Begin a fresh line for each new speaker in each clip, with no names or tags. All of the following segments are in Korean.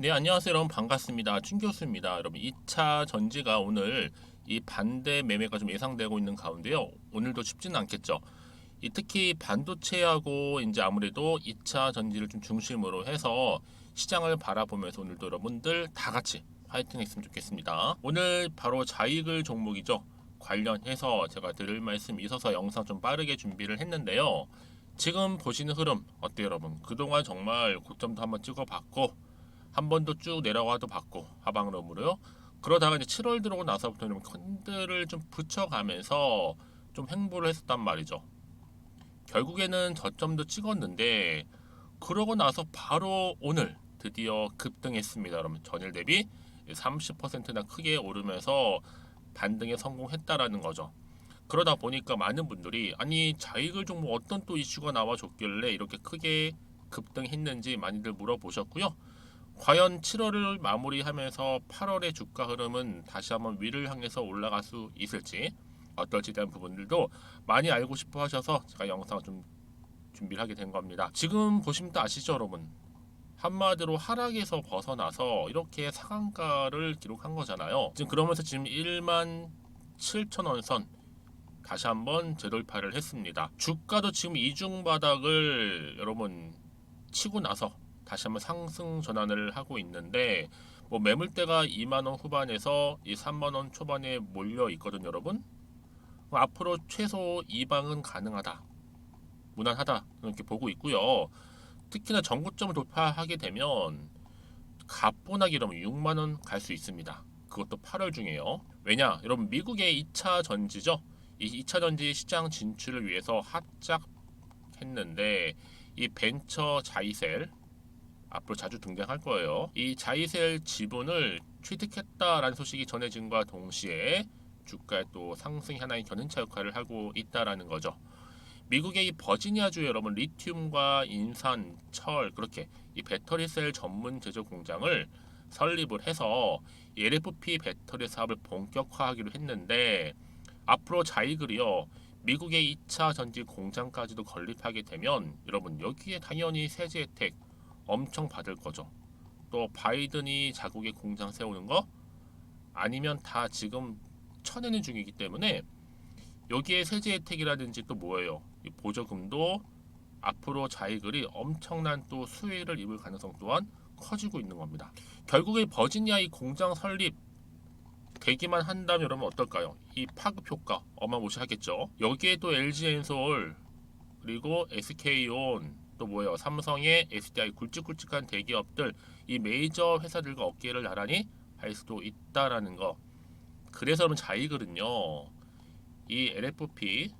네, 안녕하세요. 여러분 반갑습니다. 춘 교수입니다. 여러분 2차 전지가 오늘 이 반대 매매가 좀 예상되고 있는 가운데요. 오늘도 쉽지는 않겠죠. 이 특히 반도체하고 이제 아무래도 2차 전지를 좀 중심으로 해서 시장을 바라보면서 오늘도 여러분들 다 같이 파이팅 했으면 좋겠습니다. 오늘 바로 자익을 종목이죠. 관련해서 제가 드릴 말씀이 있어서 영상 좀 빠르게 준비를 했는데요. 지금 보시는 흐름 어때요, 여러분? 그동안 정말 고점도 한번 찍어봤고 한 번도 쭉 내려가도 받고 하방름으로요. 그러다가 이제 7월 들어오고 나서부터 좀 컨들을 좀 붙여가면서 좀 행보를 했었단 말이죠. 결국에는 저점도 찍었는데 그러고 나서 바로 오늘 드디어 급등했습니다. 여러분 전일 대비 30%나 크게 오르면서 반등에 성공했다라는 거죠. 그러다 보니까 많은 분들이 아니 자익을 종목 어떤 또 이슈가 나와 줬길래 이렇게 크게 급등했는지 많이들 물어보셨고요. 과연 7월을 마무리하면서 8월의 주가 흐름은 다시 한번 위를 향해서 올라갈 수 있을지 어떨지 대한 부분들도 많이 알고 싶어 하셔서 제가 영상을 좀 준비를 하게 된 겁니다. 지금 보시면 또 아시죠, 여러분? 한마디로 하락에서 벗어나서 이렇게 상한가를 기록한 거잖아요. 지금 그러면서 지금 1만 7천 원선 다시 한번 재돌파를 했습니다. 주가도 지금 이중 바닥을 여러분 치고 나서 다시 한번 상승 전환을 하고 있는데 뭐 매물대가 2만 원 후반에서 이 3만 원 초반에 몰려 있거든요, 여러분. 앞으로 최소 2방은 가능하다. 무난하다. 이렇게 보고 있고요. 특히나 전고점을 돌파하게 되면 이러면 6만 원 갈 수 있습니다. 그것도 8월 중에요. 왜냐? 여러분 미국의 2차 전지죠. 이 2차 전지 시장 진출을 위해서 합작 했는데 이 벤처 자이셀 앞으로 자주 등장할 거예요. 이 자이셀 지분을 취득했다라는 소식이 전해진과 동시에 주가의 또 상승 하나의 견인차 역할을 하고 있다라는 거죠. 미국의 이 버지니아주 여러분 리튬과 인산, 철 그렇게 이 배터리 셀 전문 제조 공장을 설립을 해서 LFP 배터리 사업을 본격화하기로 했는데 앞으로 자이글이요 미국의 2차 전지 공장까지도 건립하게 되면 여러분 여기에 당연히 세제 혜택 엄청 받을 거죠. 또 바이든이 자국의 공장 세우는 거 아니면 다 지금 쳐내는 중이기 때문에 여기에 세제 혜택이라든지 또 뭐예요? 보조금도 앞으로 자이글이 엄청난 또 수혜를 입을 가능성 또한 커지고 있는 겁니다. 결국에 버지니아 이 공장 설립 되기만 한다면 여러분 어떨까요? 이 파급 효과 어마무시하겠죠. 여기에 또 LG 엔솔 그리고 SK온 또 뭐예요? 삼성의 SDI 굵직굵직한 대기업들 이 메이저 회사들과 어깨를 나란히 할 수도 있다라는 거. 그래서 그러면 자이글은요. 이 LFP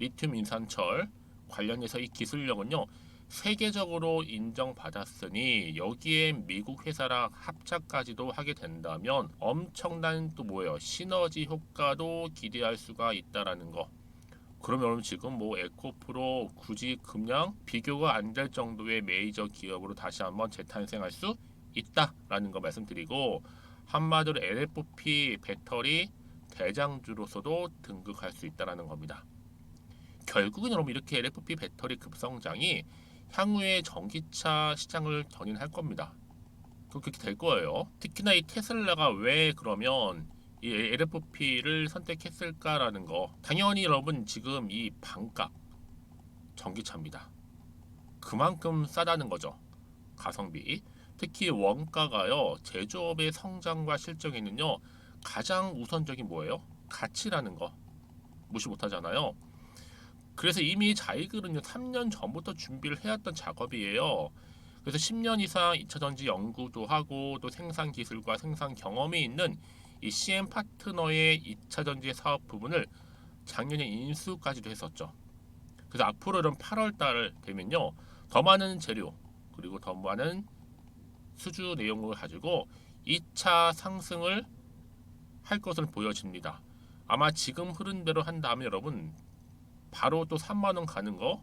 리튬 인산철 관련해서 이 기술력은요. 세계적으로 인정받았으니 여기에 미국 회사랑 합작까지도 하게 된다면 엄청난 또 뭐예요? 시너지 효과도 기대할 수가 있다라는 거. 그러면 지금 뭐 에코프로 굳이 그냥 비교가 안 될 정도의 메이저 기업으로 다시 한번 재탄생할 수 있다라는 거 말씀드리고 한마디로 LFP 배터리 대장주로서도 등극할 수 있다라는 겁니다. 결국은 여러분 이렇게 LFP 배터리 급성장이 향후에 전기차 시장을 견인할 겁니다. 그렇게 될 거예요. 특히나 이 테슬라가 왜 그러면 이 LFP를 선택했을까라는 거 당연히 여러분 지금 이 반값 전기차입니다. 그만큼 싸다는 거죠. 가성비 특히 원가가요 제조업의 성장과 실적에는요 가장 우선적인 뭐예요? 가치라는 거 무시 못하잖아요. 그래서 이미 자이글은요 3년 전부터 준비를 해왔던 작업이에요. 그래서 10년 이상 2차 전지 연구도 하고 또 생산 기술과 생산 경험이 있는 이 CM 파트너의 2차 전지 사업 부분을 작년에 인수까지도 했었죠. 그래서 앞으로 이런 8월 달 되면요. 더 많은 재료 그리고 더 많은 수주 내용을 가지고 2차 상승을 할 것으로 보여집니다. 아마 지금 흐른 대로 한다면 여러분 바로 또 3만 원 가는 거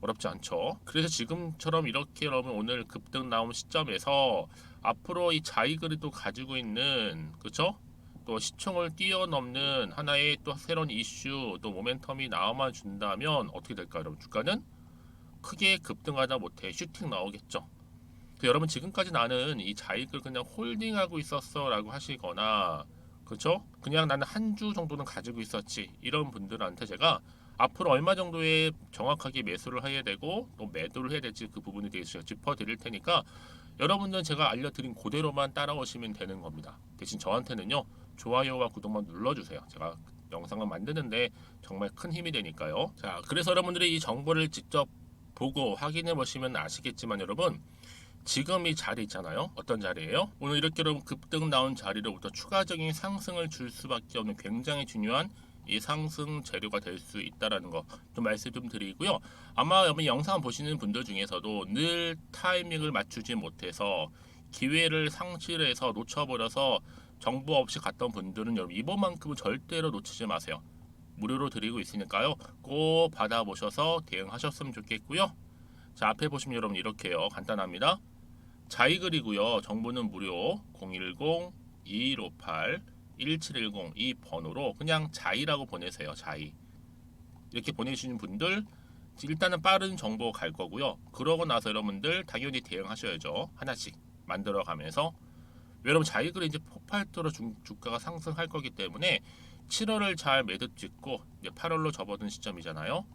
어렵지 않죠. 그래서 지금처럼 이렇게 여러분 오늘 급등 나온 시점에서 앞으로 이 자이글이 가지고 있는 그렇죠? 또 시총을 뛰어넘는 하나의 또 새로운 이슈 또 모멘텀이 나와만 준다면 어떻게 될까요, 여러분? 주가는 크게 급등하다 못해 슈팅 나오겠죠. 또 여러분 지금까지 나는 이 자익을 그냥 홀딩하고 있었어라고 하시거나 그렇죠? 그냥 나는 한 주 정도는 가지고 있었지 이런 분들한테 제가 앞으로 얼마 정도의 정확하게 매수를 해야 되고 또 매도를 해야 될지 그 부분에 대해서 짚어드릴 테니까 여러분들은 제가 알려드린 그대로만 따라오시면 되는 겁니다. 대신 저한테는요 좋아요와 구독만 눌러주세요. 제가 영상을 만드는데 정말 큰 힘이 되니까요. 자, 그래서 여러분들이 이 정보를 직접 보고 확인해 보시면 아시겠지만 여러분 지금 이 자리 있잖아요. 어떤 자리예요? 오늘 이렇게 여러분 급등 나온 자리로부터 추가적인 상승을 줄 수밖에 없는 굉장히 중요한 이 상승 재료가 될 수 있다라는 거 좀 말씀 좀 드리고요. 아마 여러분 영상 보시는 분들 중에서도 늘 타이밍을 맞추지 못해서 기회를 상실해서 놓쳐버려서 정보 없이 갔던 분들은 여러분 이번만큼은 절대로 놓치지 마세요. 무료로 드리고 있으니까요. 꼭 받아보셔서 대응하셨으면 좋겠고요. 자 앞에 보시면 여러분 이렇게요. 간단합니다. 자이글이고요. 정보는 무료 010 2158 1710 이 번호로 그냥 자이라고 보내세요. 자이 이렇게 보내주시는 분들 일단은 빠른 정보 갈 거고요. 그러고 나서 여러분들 당연히 대응하셔야죠. 하나씩 만들어 가면서 여러분 자이글이 이제 폭발적으로 주, 주가가 상승할 거기 때문에 7월을 잘 매듭 짓고 이제 8월로 접어든 시점이잖아요.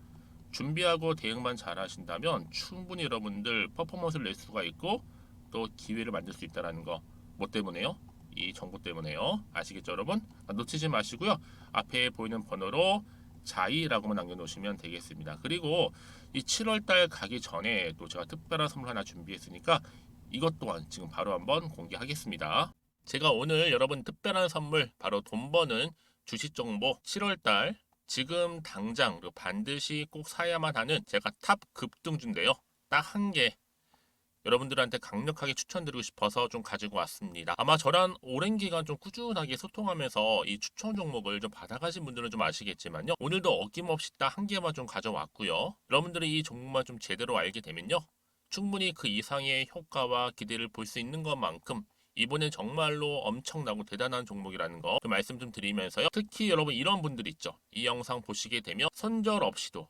준비하고 대응만 잘 하신다면 충분히 여러분들 퍼포먼스를 낼 수가 있고 또 기회를 만들 수 있다라는 거. 뭐 때문에요? 이 정보 때문에요. 아시겠죠, 여러분? 놓치지 마시고요. 앞에 보이는 번호로 자이라고만 남겨놓으시면 되겠습니다. 그리고 이 7월달 가기 전에 또 제가 특별한 선물 하나 준비했으니까 이것 또한 지금 바로 한번 공개하겠습니다. 제가 오늘 여러분 특별한 선물 바로 돈 버는 주식 정보 7월달 지금 당장 반드시 꼭 사야만 하는 제가 탑 급등주인데요. 딱 한 개 여러분들한테 강력하게 추천드리고 싶어서 좀 가지고 왔습니다. 아마 저랑 오랜 기간 좀 꾸준하게 소통하면서 이 추천 종목을 좀 받아가신 분들은 좀 아시겠지만요. 오늘도 어김없이 딱 한 개만 좀 가져왔고요. 여러분들이 이 종목만 좀 제대로 알게 되면요. 충분히 그 이상의 효과와 기대를 볼 수 있는 것만큼 이번엔 정말로 엄청나고 대단한 종목이라는 거 그 말씀 좀 드리면서요. 특히 여러분 이런 분들 있죠. 이 영상 보시게 되면 선절 없이도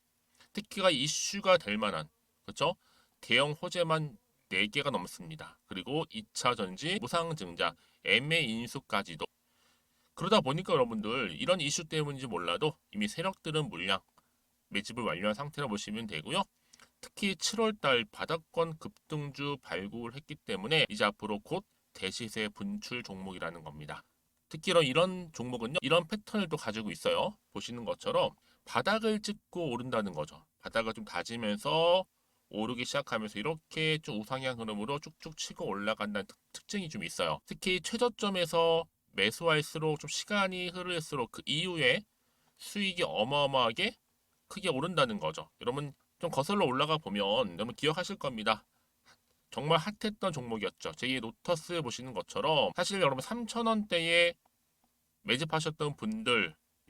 특히가 이슈가 될 만한 그렇죠? 대형 호재만 4개가 넘습니다. 그리고 2차 전지, 무상증자, MA 인수까지도 그러다 보니까 여러분들 이런 이슈 때문인지 몰라도 이미 세력들은 물량 매집을 완료한 상태라 보시면 되고요. 특히 7월달 바닥권 급등주 발굴을 했기 때문에 이제 앞으로 곧 대시세 분출 종목이라는 겁니다. 특히 이런 종목은요, 이런 패턴을 또 가지고 있어요. 보시는 것처럼 바닥을 찍고 오른다는 거죠. 바닥을 좀 다지면서 오르기 시작하면서 이렇게 좀 우상향 흐름으로 쭉쭉 치고 올라간다는 특, 증이좀 있어요. 특히 최저점에서 매수할수록 좀 시간이 흐를수록 그 이후에 수익이 어마어마하게 크게 오른다는 거죠. 여러분 좀 거슬러 올라가 보면 여러분 기억하실 겁니다. 정말 핫했던 종목이었죠. 제2의 노터스 보시는 것처럼 사실 여러분 3,000원대에 매집하셨던 분들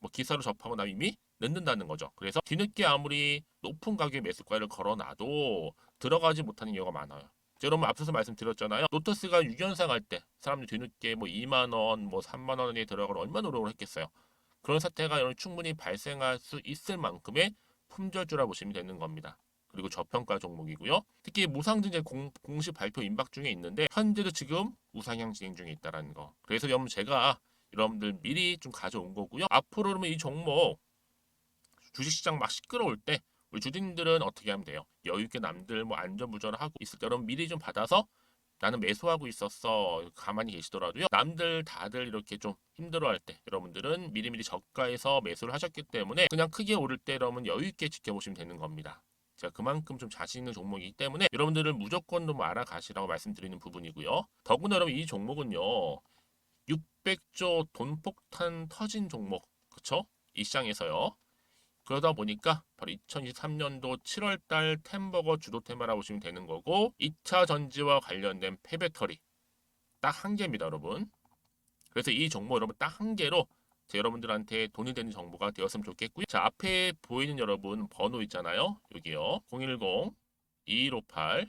뭐 기사로 접하고 나면 이미 늦는다는 거죠. 그래서 뒤늦게 아무리 높은 가격의 매수가를 걸어놔도 들어가지 못하는 경우가 많아요. 자, 여러분 앞서서 말씀드렸잖아요. 노터스가 6연상 할 때 사람들이 뒤늦게 뭐 2만 원, 뭐 3만 원에 들어가고 얼마나 노력을 했겠어요. 그런 사태가 여러분 충분히 발생할 수 있을 만큼의 품절주라 보시면 되는 겁니다. 그리고 저평가 종목이고요. 특히 무상증자 공, 공식 발표 임박 중에 있는데 현재도 지금 우상향 진행 중에 있다라는 거. 그래서 여러분 제가 여러분들 미리 좀 가져온 거고요. 앞으로 그러면 이 종목 주식시장 막 시끄러울 때 우리 주주님들은 어떻게 하면 돼요? 여유 있게 남들 뭐 안전부전을 하고 있을 때 여러분 미리 좀 받아서 나는 매수하고 있었어 가만히 계시더라도요 남들 다들 이렇게 좀 힘들어할 때 여러분들은 미리미리 저가에서 매수를 하셨기 때문에 그냥 크게 오를 때 여러분 여유 있게 지켜보시면 되는 겁니다. 제가 그만큼 좀 자신 있는 종목이기 때문에 여러분들은 무조건 좀 알아가시라고 말씀드리는 부분이고요. 더구나 여러분 이 종목은요. 600조 돈폭탄 터진 종목. 그쵸? 이 시장에서요. 그러다 보니까 바로 2023년도 7월달 템버거 주도 테마라고 보시면 되는 거고 2차 전지와 관련된 폐배터리 딱 한 개입니다 여러분 그래서 이 종목 여러분 딱 한 개로 제 여러분들한테 돈이 되는 정보가 되었으면 좋겠고요. 자, 앞에 보이는 여러분 번호 있잖아요. 여기요. 010-2158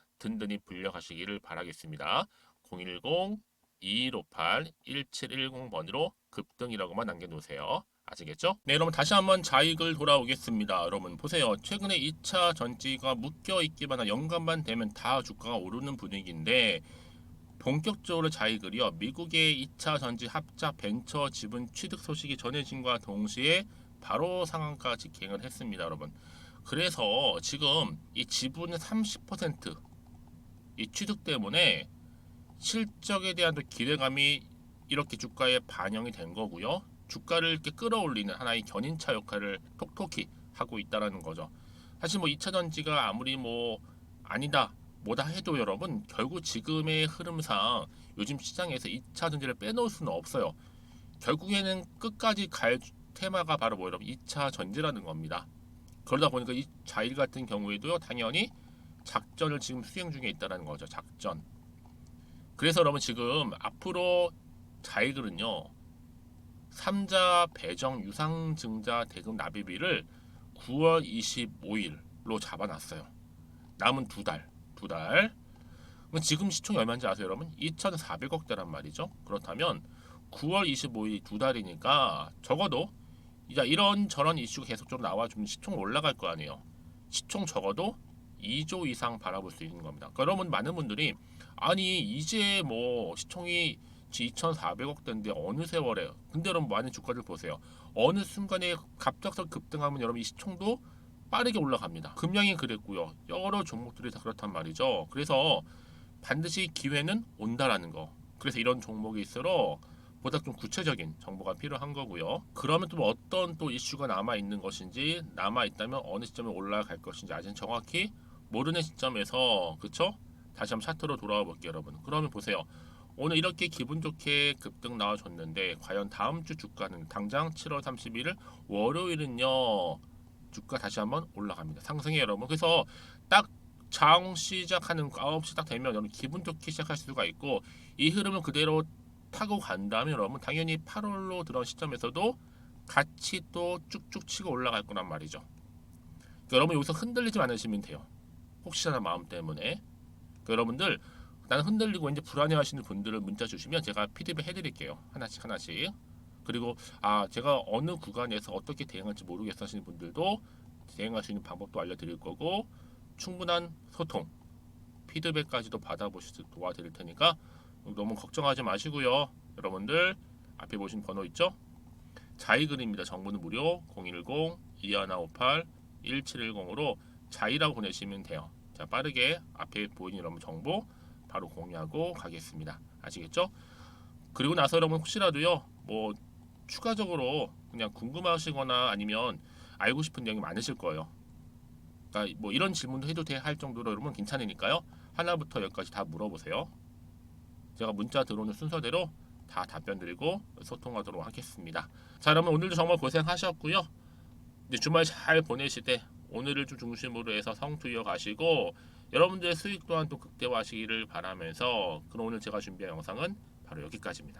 든든히 불려가시기를 바라겠습니다. 010-2158-1710번으로 급등이라고만 남겨놓으세요. 아시겠죠? 네, 여러분 다시 한번 자익을 돌아오겠습니다. 여러분 보세요. 최근에 2차 전지가 묶여 있기만 한 연간만 되면 다 주가가 오르는 분위기인데 본격적으로 자이글이요. 미국의 2차 전지 합작 벤처 지분 취득 소식이 전해진과 동시에 바로 상한가 직행을 했습니다, 여러분. 그래서 지금 이 지분의 30% 이 취득 때문에 실적에 대한 또 기대감이 이렇게 주가에 반영이 된 거고요. 주가를 이렇게 끌어올리는 하나의 견인차 역할을 톡톡히 하고 있다라는 거죠. 사실 뭐 2차 전지가 아무리 뭐 아니다 뭐다 해도 여러분 결국 지금의 흐름상 요즘 시장에서 2차 전지를 빼놓을 수는 없어요. 결국에는 끝까지 갈 테마가 바로 뭐 여러분 2차 전지라는 겁니다. 그러다 보니까 이 자일 같은 경우에도요 당연히 작전을 지금 수행 중에 있다는 거죠. 작전. 그래서 여러분 지금 앞으로 자일들은요 3자 배정 유상 증자 대금 납입일을 9월 25일로 잡아놨어요. 남은 두 달. 두 달. 지금 시총이 얼마인지 아세요, 여러분? 2,400억 대란 말이죠. 그렇다면 9월 25일 두 달이니까 적어도 이제 이런 저런 이슈가 계속적으로 나와주면 시총 올라갈 거 아니에요. 시총 적어도 2조 이상 바라볼 수 있는 겁니다. 그러면 많은 분들이 아니 이제 뭐 시총이 지금 2,400억 대인데 어느 세월에 근데 여러분 많은 주가를 보세요. 어느 순간에 갑작스럽게 급등하면 여러분 이 시총도 빠르게 올라갑니다. 금량이 그랬고요. 여러 종목들이 다 그렇단 말이죠. 그래서 반드시 기회는 온다라는 거. 그래서 이런 있으러 보다 좀 구체적인 정보가 필요한 거고요. 그러면 또 어떤 또 이슈가 남아 있는 것인지 남아 있다면 어느 시점에 올라갈 것인지 아직 정확히 모르는 시점에서 그쵸? 다시 한번 차트로 돌아와 볼게요, 여러분. 그러면 보세요. 오늘 이렇게 기분 좋게 급등 나와줬는데 과연 다음 주 주가는 당장 7월 31일 월요일은요 주가 다시 한번 올라갑니다. 상승해 여러분. 그래서 딱 장 시작하는 9시 딱 되면 여러분 기분 좋게 시작할 수가 있고 이 흐름을 그대로 타고 간다면 여러분 당연히 8월로 들어온 시점에서도 같이 또 쭉쭉 치고 올라갈 거란 말이죠. 여러분 여기서 흔들리지 않으시면 돼요. 혹시나 마음 때문에. 그러니까 여러분들 나는 흔들리고 이제 불안해하시는 분들을 문자 주시면 제가 피드백 해드릴게요. 하나씩 하나씩. 그리고 아 제가 어느 구간에서 어떻게 대응할지 모르겠어 하시는 분들도 대응할 수 있는 방법도 알려드릴 거고 충분한 소통 피드백까지도 받아보실 수 도와드릴 테니까 너무 걱정하지 마시고요. 여러분들 앞에 보신 번호 있죠? 자이글입니다. 정보는 무료. 010-2158-1710으로 자이라고 보내시면 돼요 자 빠르게 앞에 보이는 여러분 정보 바로 공유하고 가겠습니다. 아시겠죠? 그리고 나서 여러분 혹시라도요 뭐 추가적으로 그냥 궁금하시거나 아니면 알고 싶은 내용이 많으실 거예요. 그러니까 뭐 이런 질문도 해도 돼 할 정도로 여러분 괜찮으니까요. 하나부터 열까지 다 물어보세요. 제가 문자 들어오는 순서대로 다 답변 드리고 소통하도록 하겠습니다. 자, 여러분 오늘도 정말 고생하셨고요. 이제 주말 잘 보내시되 오늘을 좀 중심으로 해서 성투 이어가시고 여러분들의 수익 또한 또 극대화하시기를 바라면서 그럼 오늘 제가 준비한 영상은 바로 여기까지입니다.